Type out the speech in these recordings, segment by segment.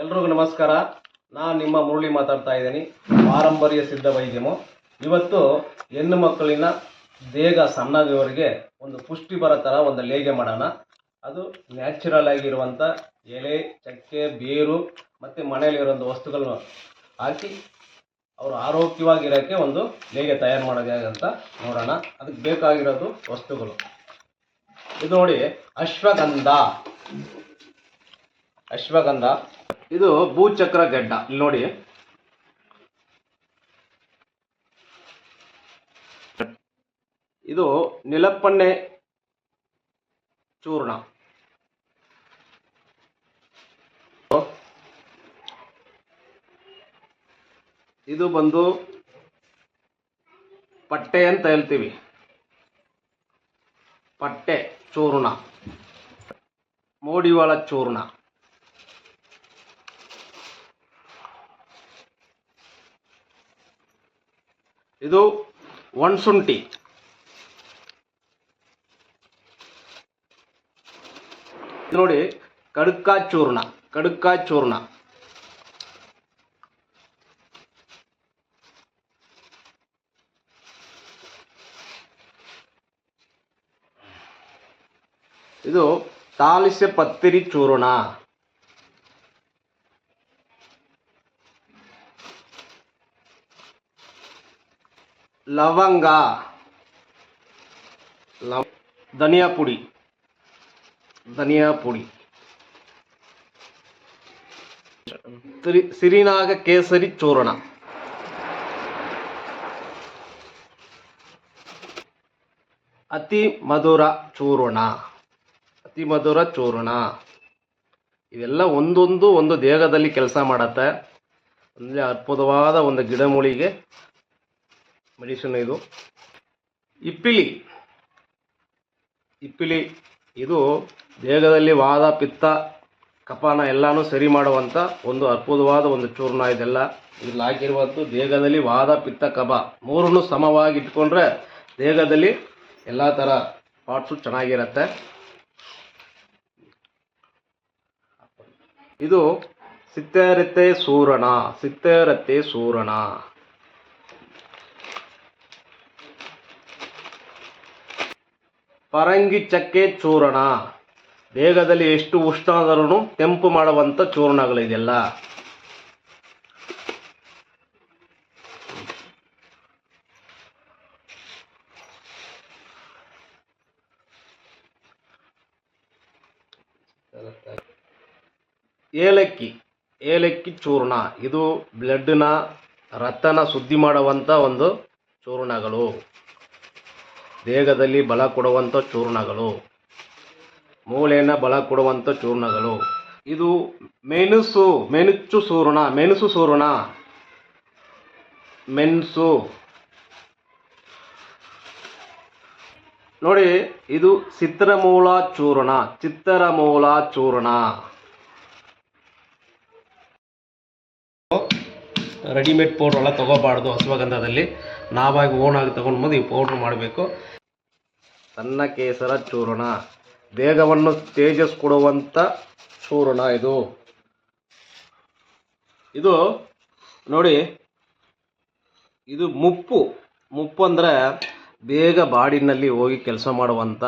ಎಲ್ರಿಗೂ ನಮಸ್ಕಾರ. ನಾನು ನಿಮ್ಮ ಮುರಳಿ ಮಾತಾಡ್ತಾ ಇದ್ದೀನಿ. ಪಾರಂಪರ್ಯ ಸಿದ್ಧ ವೈದ್ಯಮು. ಇವತ್ತು ಹೆಣ್ಣು ಮಕ್ಕಳಿನ ದೇಹ ಸಣ್ಣದವರಿಗೆ ಒಂದು ಪುಷ್ಟಿ ಬರೋ ಥರ ಒಂದು ಲೇಗೆ ಮಾಡೋಣ. ಅದು ನ್ಯಾಚುರಲ್ ಆಗಿರುವಂಥ ಎಲೆ, ಚಕ್ಕೆ, ಬೇರು ಮತ್ತು ಮನೆಯಲ್ಲಿರುವಂಥ ವಸ್ತುಗಳನ್ನು ಹಾಕಿ ಅವರು ಆರೋಗ್ಯವಾಗಿರೋಕ್ಕೆ ಒಂದು ಲೇಗೆ ತಯಾರು ಮಾಡೋದು ಅಂತ ನೋಡೋಣ. ಅದಕ್ಕೆ ಬೇಕಾಗಿರೋದು ವಸ್ತುಗಳು. ಇದು ನೋಡಿ ಅಶ್ವಗಂಧ. ಅಶ್ವಗಂಧ. ಇದು ಭೂಚಕ್ರ ಗಡ್ಡ. ಇಲ್ಲಿ ನೋಡಿ. ಇದು ನಿಲಪ್ಪಣ್ಣೆ ಚೂರ್ಣ. ಇದು ಬಂದು ಪಟ್ಟೆ ಅಂತ ಹೇಳ್ತೀವಿ. ಪಟ್ಟೆ ಚೂರ್ಣ. ಮೋಡಿವಾಳ ಚೂರ್ಣ. ಇದು ಒಣಸುಂಠಿ ಇದು ನೋಡಿ ಕಡ್ಕ ಚೂರ್ಣ ಕಡುಕಾ ಚೂರ್ಣ. ಇದು ತಾಲಿಸೆ ಪತ್ತಿರಿ ಚೂರ್ಣ. ಲವಂಗ. ಲವ್ ಧನಿಯಾ ಪುಡಿ. ಧನಿಯಾ ಪುಡಿ. ಸಿರಿ ಸಿರಿನಾಗ ಕೇಸರಿ ಚೂರ್ಣ. ಅತಿ ಮಧುರ ಚೂರ್ಣ. ಅತಿ ಮಧುರ ಚೂರ್ಣ. ಇವೆಲ್ಲ ಒಂದೊಂದು ಒಂದು ದೇಹದಲ್ಲಿ ಕೆಲಸ ಮಾಡತ್ತೆ. ಅಂದರೆ ಅದ್ಭುತವಾದ ಒಂದು ಗಿಡಮೂಲಿಗೆ ಮೆಡಿಸಿನ್ ಇದು. ಇಪ್ಪಿಲಿ. ಇಪ್ಪಿಲಿ, ಇದು ದೇಹದಲ್ಲಿ ವಾದ, ಪಿತ್ತ ಕಪಾನ ಎಲ್ಲಾನು ಸರಿ ಮಾಡುವಂಥ ಒಂದು ಅದ್ಭುತವಾದ ಒಂದು ಚೂರ್ಣ ಇದೆಲ್ಲ. ಇಲ್ಲಿ ಹಾಕಿರುವಂಥ ದೇಹದಲ್ಲಿ ವಾದ, ಪಿತ್ತ ಕಪ ಮೂರನ್ನು ಸಮವಾಗಿ ಇಟ್ಕೊಂಡ್ರೆ ದೇಹದಲ್ಲಿ ಎಲ್ಲ ಥರ ಪಾರ್ಟ್ಸು ಚೆನ್ನಾಗಿರತ್ತೆ. ಇದು ಸಿತ್ತೇರತ್ತೆ ಸೂರಣ ಸಿತ್ತೇರತ್ತೆ ಸೂರಣ. ಪರಂಗಿ ಚಕ್ಕೆ ಚೂರ್ಣ. ದೇಹದಲ್ಲಿ ಎಷ್ಟು ಉಷ್ಣ ಆದರೂ ತೆಂಪು ಮಾಡುವಂಥ ಚೂರ್ಣಗಳಿದೆಲ್ಲ ಏಲಕ್ಕಿ. ಏಲಕ್ಕಿ ಚೂರ್ಣ. ಇದು ಬ್ಲಡ್ನ ರಕ್ತನ ಶುದ್ಧಿ ಮಾಡುವಂಥ ಒಂದು ಚೂರ್ಣಗಳು. ದೇಹದಲ್ಲಿ ಬಲ ಕೊಡುವಂಥ ಚೂರ್ಣಗಳು. ಮೂಳೆಯನ್ನು ಬಲ ಕೊಡುವಂಥ ಚೂರ್ಣಗಳು. ಇದು ಮೆಣಸು, ಮೆಣಚು ಸೂರ್ಣ, ಮೆಣಸು ಸೂರ್ಣ. ಮೆಣಸು. ನೋಡಿ, ಇದು ಚಿತ್ರಮೂಲ ಚೂರ್ಣ, ಚಿತ್ತರಮೂಲ ಚೂರ್ಣ. ರೆಡಿಮೇಡ್ ಪೌಡ್ರ್ ಎಲ್ಲ ತಗೋಬಾರ್ದು ಅಶ್ವಗಂಧದಲ್ಲಿ ನಾವಾಗಿ ಓನಾಗಿ ತಗೊಂಡು ಬಂದು ಈ ಪೌಡ್ರ್ ಮಾಡಬೇಕು. ಸಣ್ಣ ಕೇಸರ ಚೂರ್ಣ. ದೇಹವನ್ನು ತೇಜಸ್ ಕೊಡುವಂಥ ಚೂರ್ಣ ಇದು. ಇದು ನೋಡಿ, ಇದು ಮುಪ್ಪು. ಮುಪ್ಪು ಅಂದರೆ ಬೇಗ ಬಾಡಿನಲ್ಲಿ ಹೋಗಿ ಕೆಲಸ ಮಾಡುವಂಥ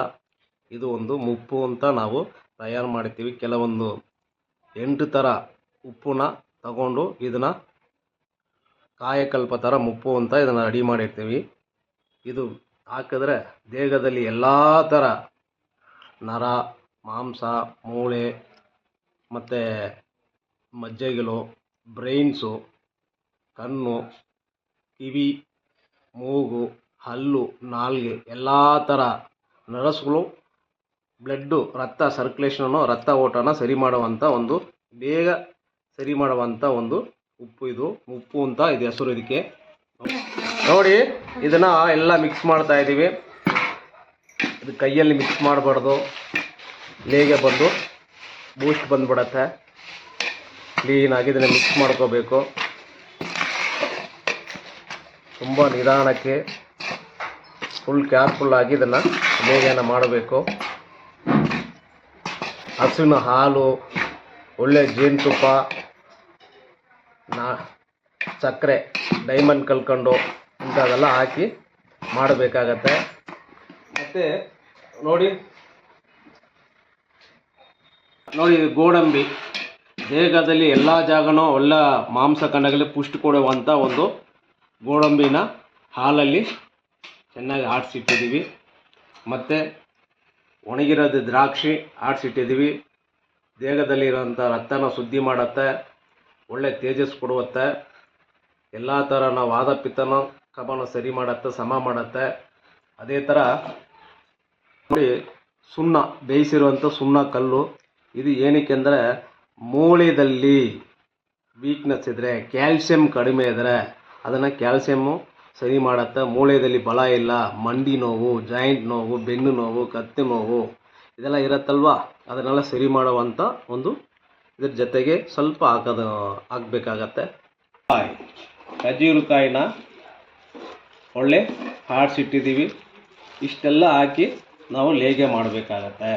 ಇದು ಒಂದು ಮುಪ್ಪು ಅಂತ ನಾವು ತಯಾರು ಮಾಡ್ತೀವಿ ಕೆಲವೊಂದು ಎಂಟು ಥರ ಉಪ್ಪನ್ನ ತಗೊಂಡು ಇದನ್ನು ಕಾಯಕಲ್ಪ ಥರ ಮುಪ್ಪು ಅಂತ ಇದನ್ನು ರೆಡಿ ಮಾಡಿರ್ತೀವಿ. ಇದು ಹಾಕಿದ್ರೆ ದೇಹದಲ್ಲಿ ಎಲ್ಲ ಥರ ನರ, ಮಾಂಸ, ಮೂಳೆ ಮತ್ತು ಮಜ್ಜೆಗಳು ಬ್ರೈನ್ಸು ಕಣ್ಣು, ಕಿವಿ, ಮೂಗು, ಹಲ್ಲು, ನಾಲ್ಗೆ ಎಲ್ಲ ಥರ ನರಸ್ಗಳು ಬ್ಲಡ್ಡು ರಕ್ತ ಸರ್ಕ್ಯುಲೇಷನನ್ನು ರಕ್ತ ಓಟನ ಸರಿ ಮಾಡುವಂಥ ಒಂದು ಬೇಗ ಸರಿ ಮಾಡುವಂಥ ಒಂದು ಉಪ್ಪು ಇದು. ಉಪ್ಪು ಅಂತ ಇದು ಹೆಸರು ಇದಕ್ಕೆ. ನೋಡಿ, ಇದನ್ನ ಎಲ್ಲ ಮಿಕ್ಸ್ ಮಾಡ್ತಾ ಇದ್ದೀವಿ ಇದು ಕೈಯಲ್ಲಿ ಮಿಕ್ಸ್ ಮಾಡಬಾರ್ದು. ಲೇಗೆ ಬಂದು ಬೂಸ್ಟ್ ಬಂದ್ಬಿಡತ್ತೆ. ಕ್ಲೀನಾಗಿ ಇದನ್ನು ಮಿಕ್ಸ್ ಮಾಡ್ಕೋಬೇಕು. ತುಂಬ ನಿಧಾನಕ್ಕೆ ಫುಲ್ ಕೇರ್ಫುಲ್ಲಾಗಿ ಇದನ್ನು ಲೇಗೆಯನ್ನು ಮಾಡಬೇಕು. ಹಸುವಿನ ಹಾಲು, ಒಳ್ಳೆ ಜೇನುತುಪ್ಪ, ನಾ ಸಕ್ಕರೆ ಡೈಮಂಡ್ ಕಲ್ಕೊಂಡು ಇಂಥವೆಲ್ಲ ಹಾಕಿ ಮಾಡಬೇಕಾಗತ್ತೆ. ಮತ್ತು ನೋಡಿ. ನೋಡಿ ಗೋಡಂಬಿ. ದೇಹದಲ್ಲಿ ಎಲ್ಲ ಜಾಗನೂ ಒಳ್ಳೆ ಮಾಂಸ ಕಂಡಗಲಿ ಪುಷ್ಟಿ ಕೊಡುವಂಥ ಒಂದು ಗೋಡಂಬಿನ ಹಾಲಲ್ಲಿ ಚೆನ್ನಾಗಿ ಆಡಿಸಿಟ್ಟಿದ್ದೀವಿ. ಮತ್ತು ಒಣಗಿರೋದು ದ್ರಾಕ್ಷಿ ಆಡಿಸಿಟ್ಟಿದ್ದೀವಿ. ದೇಹದಲ್ಲಿರೋಂಥ ರಕ್ತನ ಶುದ್ಧಿ ಮಾಡುತ್ತೆ, ಒಳ್ಳೆ ತೇಜಸ್ ಕೊಡುತ್ತೆ. ಎಲ್ಲ ಥರ ನಾವು ವಾದ ಪಿತ್ತನ ಕಫನ ಸರಿ ಮಾಡತ್ತೆ, ಸಮ ಮಾಡುತ್ತೆ. ಅದೇ ಥರ ನೋಡಿ, ಸುಣ್ಣ ಬೇಯಿಸಿರುವಂಥ ಸುಣ್ಣ ಕಲ್ಲು, ಇದು ಏನಕ್ಕೆ ಅಂದರೆ ಮೂಳೆಯಲ್ಲಿ ವೀಕ್ನೆಸ್ ಇದ್ದರೆ ಕ್ಯಾಲ್ಸಿಯಂ ಕಡಿಮೆ ಇದ್ದರೆ ಅದನ್ನು ಕ್ಯಾಲ್ಸಿಯಮ್ಮು ಸರಿ ಮಾಡುತ್ತೆ. ಮೂಳೆಯಲ್ಲಿ ಬಲ ಇಲ್ಲ, ಮಂಡಿ ನೋವು ಜಾಯಿಂಟ್ ನೋವು, ಬೆನ್ನು ನೋವು, ಕತ್ತೆ ನೋವು, ಇದೆಲ್ಲ ಇರುತ್ತಲ್ವಾ? ಅದನ್ನೆಲ್ಲ ಸರಿ ಮಾಡುವಂಥ ಒಂದು ಇದ್ರ ಜೊತೆಗೆ ಸ್ವಲ್ಪ ಹಾಕೋದು, ಹಾಕಬೇಕಾಗತ್ತೆ. ಕಾಯಿ ಖಜೂರಕಾಯಿನ ಒಳ್ಳೆ ಹಾಡ್ಸಿಟ್ಟಿದ್ದೀವಿ ಇಷ್ಟೆಲ್ಲ ಹಾಕಿ ನಾವು ಲೇಗೆ ಮಾಡಬೇಕಾಗತ್ತೆ.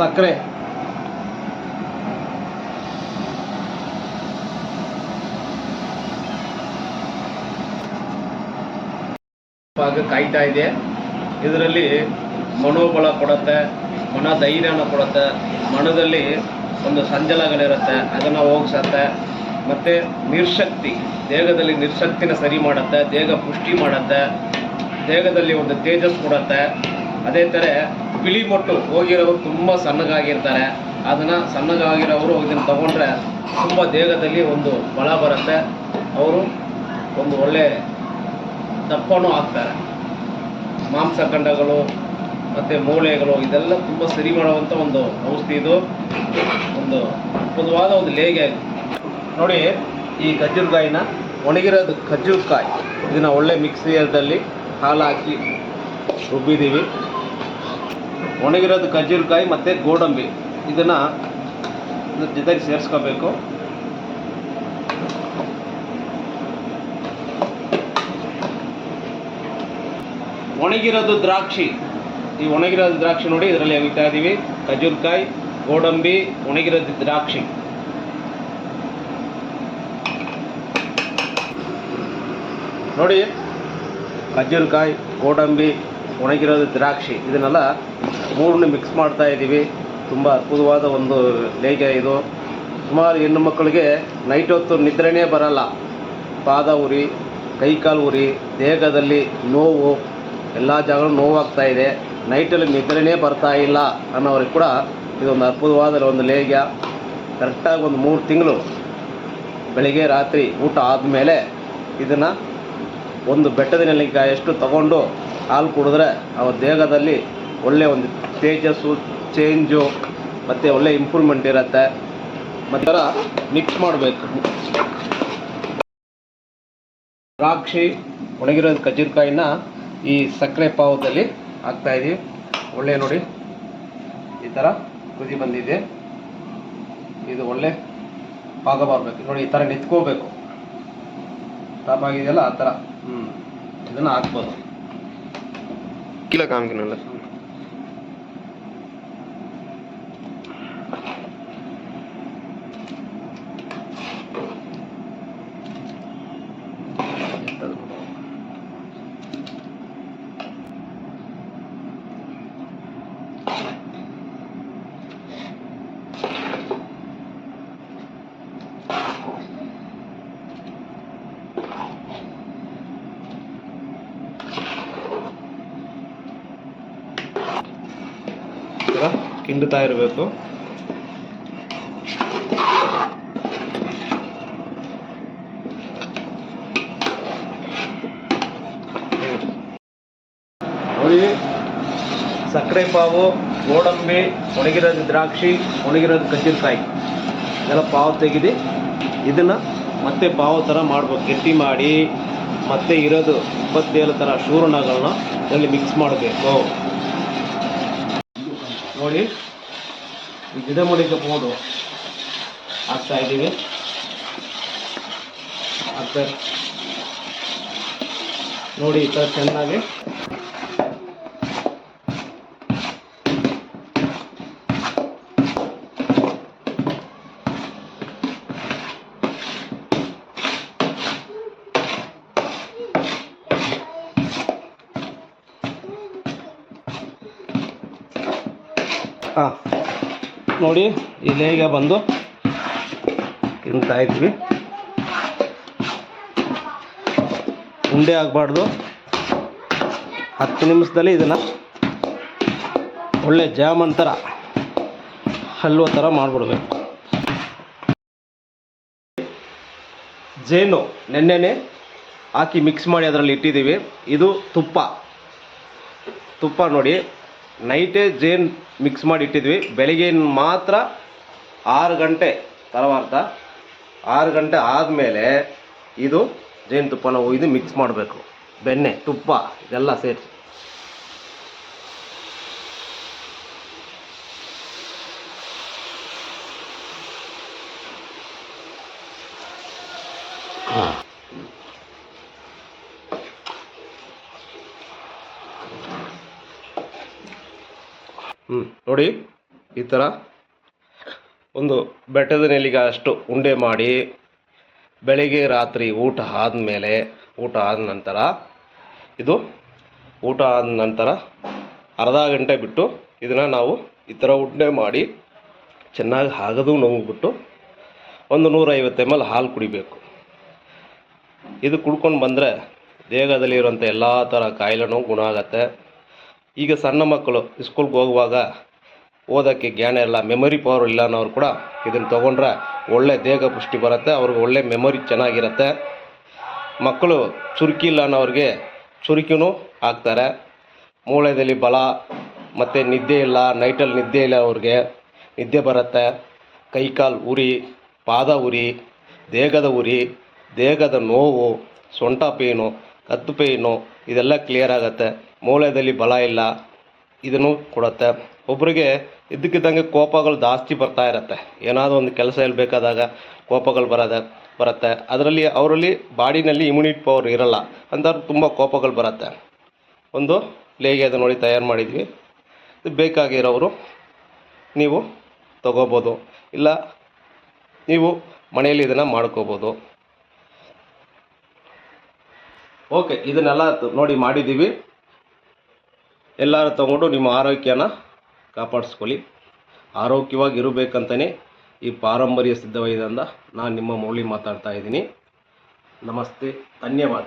ಸಕ್ಕರೆ. ಭಾಗ ಕಾಯ್ತಾ ಇದೆ. ಇದರಲ್ಲಿ ಮನೋಬಲ ಕೊಡುತ್ತೆ ಮನ ಧೈರ್ಯನ ಕೊಡುತ್ತೆ ಮನದಲ್ಲಿ ಒಂದು ಸಂಜಲಗಳಿರುತ್ತೆ ಅದನ್ನ ಹೋಗ್ಸತ್ತೆ. ಮತ್ತೆ ನಿರ್ಶಕ್ತಿ, ದೇಹದಲ್ಲಿ ನಿರ್ಶಕ್ತಿನ ಸರಿ ಮಾಡುತ್ತೆ, ದೇಹ ಪುಷ್ಟಿ ಮಾಡುತ್ತೆ, ದೇಹದಲ್ಲಿ ಒಂದು ತೇಜಸ್ ಕೊಡುತ್ತೆ. ಅದೇ ಥರ ಬಿಳಿ ಮೊಟ್ಟು ಹೋಗಿರೋರು ತುಂಬ ಸಣ್ಣಗಾಗಿರ್ತಾರೆ. ಅದನ್ನು ಸಣ್ಣಗಾಗಿರೋರು ಇದನ್ನು ತಗೊಂಡ್ರೆ ತುಂಬ ದೇಹದಲ್ಲಿ ಒಂದು ಬಲ ಬರುತ್ತೆ. ಅವರು ಒಂದು ಒಳ್ಳೆ ದಪ್ಪನೂ ಆಗ್ತಾರೆ. ಮಾಂಸಖಂಡಗಳು ಮತ್ತು ಮೂಳೆಗಳು ಇದೆಲ್ಲ ತುಂಬ ಸರಿ ಮಾಡುವಂಥ ಒಂದು ಔಷಧಿ ಇದು. ಒಂದು ಅದ್ಭುತವಾದ ಒಂದು ಲೇಗೆ ನೋಡಿ ಈ ಖಜೂರಕಾಯಿನ ಒಣಗಿರೋದು ಖಜೂರಕಾಯಿ ಇದನ್ನ ಒಳ್ಳೆ ಮಿಕ್ಸಿಯಲ್ಲಿ ಹಾಲು ಹಾಕಿ ರುಬ್ಬಿದ್ದೀವಿ. ಒಣಗಿರೋದು ಖಜೂರಕಾಯಿ ಮತ್ತು ಗೋಡಂಬಿ. ಇದನ್ನು ಜೊತೆಗೆ ಸೇರಿಸ್ಕೋಬೇಕು. ಒಣಗಿರೋದು ದ್ರಾಕ್ಷಿ. ಈ ಒಣಗಿರೋದು ದ್ರಾಕ್ಷಿ ನೋಡಿ ಇದರಲ್ಲಿ ಅವಿತಾ ಇದ್ದೀವಿ ಖಜೂರಕಾಯಿ, ಗೋಡಂಬಿ, ಒಣಗಿರೋದು ದ್ರಾಕ್ಷಿ. ನೋಡಿ, ಖಜೂರಕಾಯಿ, ಗೋಡಂಬಿ ಒಣಗಿರೋದು ದ್ರಾಕ್ಷಿ. ಇದನ್ನೆಲ್ಲ ಮೂರನ್ನು ಮಿಕ್ಸ್ ಮಾಡ್ತಾ ಇದ್ದೀವಿ. ತುಂಬ ಅದ್ಭುತವಾದ ಒಂದು ಲೇಗ ಇದು. ಸುಮಾರು ಹೆಣ್ಣು ಮಕ್ಕಳಿಗೆ ನೈಟ್ ಹೊತ್ತು ನಿದ್ರೆನೇ ಬರಲ್ಲ. ಪಾದ ಉರಿ, ಕೈಕಾಲು ಉರಿ, ದೇಹದಲ್ಲಿ ನೋವು, ಎಲ್ಲ ಜಾಗ ನೋವಾಗ್ತಾ ಇದೆ. ನೈಟಲ್ಲಿ ನಿದ್ರೆನೇ ಬರ್ತಾ ಇಲ್ಲ ಅನ್ನೋರಿಗೆ ಕೂಡ ಇದೊಂದು ಅದ್ಭುತವಾದ ಒಂದು ಲೇಗ್ಯ ಕರೆಕ್ಟಾಗಿ ಒಂದು ಮೂರು ತಿಂಗಳು ಬೆಳಿಗ್ಗೆ ರಾತ್ರಿ ಊಟ ಆದಮೇಲೆ ಇದನ್ನು ಒಂದು ಬೆಟ್ಟದ ನೆಲ್ಲಿಕಾಯಷ್ಟು ತಗೊಂಡು ಹಾಲು ಕುಡಿದ್ರೆ ಅವ್ರ ದೇಹದಲ್ಲಿ ಒಳ್ಳೆಯ ಒಂದು ತೇಜಸ್ಸು ಚೇಂಜು ಮತ್ತು ಒಳ್ಳೆ ಇಂಪ್ರೂವ್ಮೆಂಟ್ ಇರುತ್ತೆ. ಮತ್ತು ಮಿಕ್ಸ್ ಮಾಡಬೇಕು. ದ್ರಾಕ್ಷಿ ಒಣಗಿರೋ ಖಜೂರಕಾಯಿನ ಈ ಸಕ್ಕರೆ ಪಾವದಲ್ಲಿ ಹಾಕ್ತಾ ಇದೀವಿ. ಒಳ್ಳೆ ನೋಡಿ, ಈ ಥರ ಕುದಿ ಬಂದಿದೆ. ಇದು ಒಳ್ಳೆ ಪಾಕ ಬರಬೇಕು. ನೋಡಿ, ಈ ಥರ ನಿಂತ್ಕೋಬೇಕು. ಟಾಪ್ ಆಗಿದೆಯಲ್ಲ, ಆ ಥರ. ಹ್ಞೂ ಇದನ್ನು ಹಾಕ್ಬೋದು. கீழே காமிக்கணும்ல. ಈ ಕಿಂಡ್ತಾ ಇರಬೇಕು. ಸಕ್ಕರೆ ಪಾವು, ಗೋಡಂಬಿ ಒಣಗಿರೋದು ದ್ರಾಕ್ಷಿ, ಒಣಗಿರೋದು ಖಜೂರಕಾಯಿ ಇದೆಲ್ಲ ಪಾವು ತೆಗೆದು ಇದನ್ನು ಮತ್ತೆ ಪಾವು ಥರ ಮಾಡ್ಬೇಕು. ಗಟ್ಟಿ ಮಾಡಿ, ಮತ್ತೆ ಇರೋದು ಇಪ್ಪತ್ತೇಳು ಥರ ಶೂರ್ಣಗಳನ್ನ ಅಲ್ಲಿ ಮಿಕ್ಸ್ ಮಾಡಬೇಕು. ನೋಡಿ. ಈ ಗಿಡಮೂಲಿಕೆ ಪೌಡು ಹಾಕ್ತಾ ಇದ್ದೀವಿ. ಆಗ್ತಾ ನೋಡಿ ಈ ಥರ ಚೆನ್ನಾಗಿ. ಹಾಂ ನೋಡಿ ಇಲ್ಲಿಗೆ ಬಂದು ಇದ್ವಿ ಉಂಡೆ ಆಗಬಾರ್ದು. ಹತ್ತು ನಿಮಿಷದಲ್ಲಿ ಇದನ್ನು ಒಳ್ಳೆ ಜಾಮನ್ ಥರ ಹಲ್ವ ಥರ ಮಾಡಿಬಿಡ್ಬೇಕು. ಜೇನು ನೆನ್ನೆನೆ ಹಾಕಿ ಮಿಕ್ಸ್ ಮಾಡಿ ಅದರಲ್ಲಿ ಇಟ್ಟಿದ್ದೀವಿ. ಇದು ತುಪ್ಪ. ತುಪ್ಪ ನೋಡಿ ನೈಟೇ ಜೇನು ಮಿಕ್ಸ್ ಮಾಡಿ ಇಟ್ಟಿದ್ವಿ. ಬೆಳಿಗ್ಗೆ ಮಾತ್ರ ಆರು ಗಂಟೆ ತರವಾರ್ಥ ಆರು ಗಂಟೆ ಆದಮೇಲೆ ಇದು ಜೇನುತುಪ್ಪನ ಒಯ್ದು ಮಿಕ್ಸ್ ಮಾಡಬೇಕು. ಬೆಣ್ಣೆ, ತುಪ್ಪ, ಇದೆಲ್ಲ ಸೇರಿಸಿ ಹ್ಞೂ ನೋಡಿ, ಈ ಥರ ಒಂದು ಬೆಟ್ಟದ ನೆಲ್ಲಿಗೆ ಅಷ್ಟು ಉಂಡೆ ಮಾಡಿ ಬೆಳಿಗ್ಗೆ ರಾತ್ರಿ ಊಟ ಆದಮೇಲೆ, ಊಟ ಆದ ನಂತರ, ಇದು ಊಟ ಆದ ನಂತರ ಅರ್ಧ ಗಂಟೆ ಬಿಟ್ಟು ಇದನ್ನು ನಾವು ಈ ಥರ ಉಂಡೆ ಮಾಡಿ ಚೆನ್ನಾಗಿ ಹಗದು ನುಂಗ್ಬಿಟ್ಟು ಒಂದು ನೂರೈವತ್ತು ಎಂ ಎಲ್ ಹಾಲು ಕುಡಿಬೇಕು. ಇದು ಕುಡ್ಕೊಂಡು ಬಂದರೆ ದೇಹದಲ್ಲಿ ಇರುವಂಥ ಎಲ್ಲ ಥರ ಕಾಯಿಲೆನೂ ಗುಣ ಆಗತ್ತೆ. ಈಗ ಸಣ್ಣ ಮಕ್ಕಳು ಸ್ಕೂಲ್ಗೆ ಹೋಗುವಾಗ ಓದೋಕ್ಕೆ ಜ್ಞಾನ ಇಲ್ಲ ಮೆಮೊರಿ ಪವರ್ ಇಲ್ಲ ಅನ್ನೋರು ಕೂಡ ಇದನ್ನು ತೊಗೊಂಡ್ರೆ ಒಳ್ಳೆ ದೇಹ ಪುಷ್ಟಿ ಬರುತ್ತೆ, ಅವ್ರಿಗೆ ಒಳ್ಳೆ ಮೆಮೊರಿ ಚೆನ್ನಾಗಿರುತ್ತೆ. ಮಕ್ಕಳು ಚುರುಕಿ ಇಲ್ಲ ಅನ್ನೋರಿಗೆ ಚುರುಕಿನೂ ಆಗ್ತಾರೆ. ಮೂಳೆಯಲ್ಲಿ ಬಲ, ಮತ್ತು ನಿದ್ದೆ ಇಲ್ಲ ನೈಟಲ್ಲಿ ನಿದ್ದೆ ಇಲ್ಲ ಅವ್ರಿಗೆ, ನಿದ್ದೆ ಬರುತ್ತೆ. ಕೈಕಾಲು ಉರಿ, ಪಾದ ಉರಿ, ದೇಹದ ಉರಿ, ದೇಹದ ನೋವು, ಸೊಂಟ ಪೇಯ್ನು ಕತ್ತು ಪೇಯ್ನು ಇದೆಲ್ಲ ಕ್ಲಿಯರ್ ಆಗುತ್ತೆ. ಮೂಳೆಯಲ್ಲಿ ಬಲ ಇಲ್ಲ ಇದನ್ನು ಕೊಡುತ್ತೆ. ಒಬ್ಬರಿಗೆ ಇದ್ದಕ್ಕಿದ್ದಂಗೆ ಕೋಪಗಳು ಜಾಸ್ತಿ ಬರ್ತಾ ಇರುತ್ತೆ. ಏನಾದರೂ ಒಂದು ಕೆಲಸ ಬೇಕಾದಾಗ ಕೋಪಗಳು ಬರೋದ, ಬರುತ್ತೆ. ಅದರಲ್ಲಿ, ಅವರಲ್ಲಿ ಬಾಡಿನಲ್ಲಿ ಇಮ್ಯುನಿಟಿ ಪವರ್ ಇರಲ್ಲ. ಅಂಥವ್ರು ತುಂಬ ಕೋಪಗಳು ಬರುತ್ತೆ. ಒಂದು ಲೇಗೆ ಅದು ನೋಡಿ ತಯಾರು ಮಾಡಿದ್ವಿ. ಇದು ಬೇಕಾಗಿರೋರು ನೀವು ತಗೋಬೋದು. ಇಲ್ಲ ನೀವು ಮನೆಯಲ್ಲಿ ಇದನ್ನು ಮಾಡ್ಕೋಬೋದು. ಓಕೆ, ಇದನ್ನೆಲ್ಲ ನೋಡಿ ಮಾಡಿದ್ದೀವಿ. ಎಲ್ಲರೂ ತಗೊಂಡು ನಿಮ್ಮ ಆರೋಗ್ಯನ ಕಾಪಾಡಿಸ್ಕೊಳ್ಳಿ. ಆರೋಗ್ಯವಾಗಿ ಇರಬೇಕಂತಲೇ ಈ ಪಾರಂಪರ್ಯ ಅಂತ ನಾನು ನಿಮ್ಮ ಮೌಳಿ ಮಾತಾಡ್ತಾ ಇದ್ದೀನಿ. ನಮಸ್ತೆ, ಧನ್ಯವಾದ.